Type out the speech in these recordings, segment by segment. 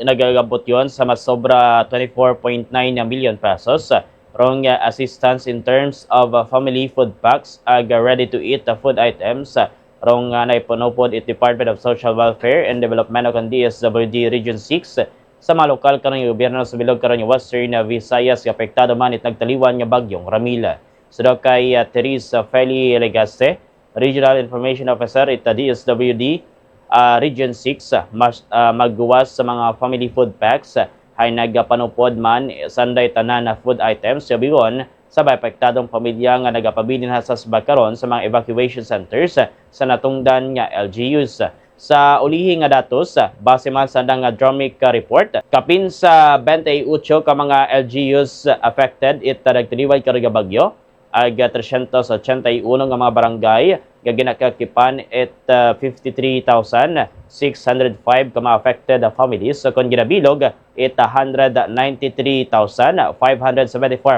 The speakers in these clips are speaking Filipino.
nagagabot yon sa mas sobra 24.9 na million pesos. Rong uh, assistance in terms of uh, family food packs ag uh, ready-to-eat food items. Rong uh, naipunupod it Department of Social Welfare and Development of DSWD Region 6 sa mga lokal karong gobyerno sa bilog karong Western Visayas apektado man it nagtaliwan nga bagyong Ramila. Sudok kay uh, Teresa Feli Legaste, Regional Information Officer uh, DSWD uh, Region 6 uh, mas, uh, magguwas sa mga family food packs ay nagapanupod man eh, sanday tanan na food items sa bigon sa apektadong pamilya nga nagapabilin ha sa bakaron sa mga evacuation centers sa natungdan nga LGUs. Sa ulihi nga datos, base man sa nga Dromic report, kapin sa 28 ka mga LGUs affected it nagtiliway karga bagyo ag 381 nga mga barangay nga ginakakipan at uh, 53,605 ka mga affected families. So kung ginabilog it 193,574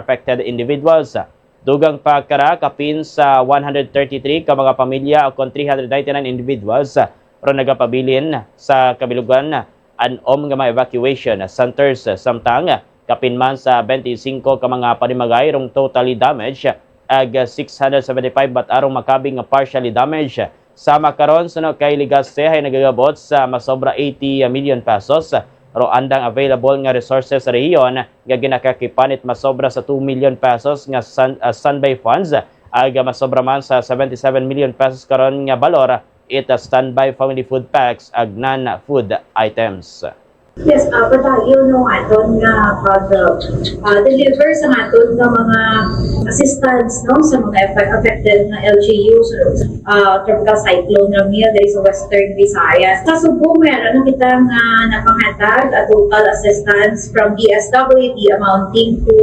affected individuals. Dugang pa kara kapin sa 133 ka mga pamilya kon 399 individuals. Pero nagapabilin sa kabilugan anom nga mga evacuation centers samtang kapin man sa 25 ka mga panimagay rong totally damaged ag 675 bat arong makabing nga partially damaged. Sama karon suno kay Ligaste ay nagagabot sa masobra 80 million pesos. Ro andang available nga resources sa rehiyon nga ginakakipanit masobra sa 2 million pesos nga sun, uh, standby funds. Ag masobra man sa 77 million pesos karon nga balor it uh, standby family food packs ag non-food items. Yes, uh, patayo no aton nga pag uh, deliver sa aton nga mga assistance no sa mga affected na LGUs uh, tropical cyclone Ramil diri sa Western Visayas. Sa Subo meron na kita nga napanghatag a total assistance from DSWD amounting to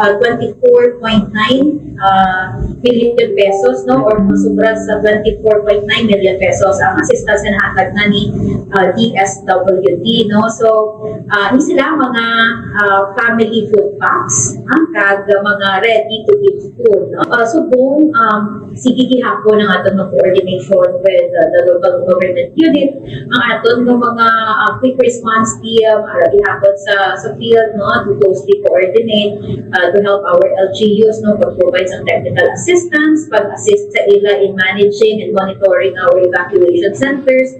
uh, 24.9 uh, million pesos no? Or masubra sa 24.9 million pesos. Ang assistance na hatag na ni uh, DSWD no? So uh, ni sila mga uh, family food packs. Ang kag mga ready to eat food no? Uh, so buong um, sige gihapon ang aton nga coordination with uh, the local government unit. Ang aton nga mga uh, quick response team ara gihapon sa sa field no? To closely coordinate uh, to help our LGUs no? To provide some technical assistance pag-assist sa ila in managing and monitoring our evacuation centers.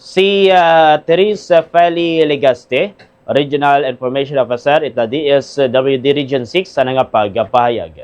Si uh, Teresa Feli Legaste, Regional Information Officer, ita DSWD Region 6 sa nga pagpahayag.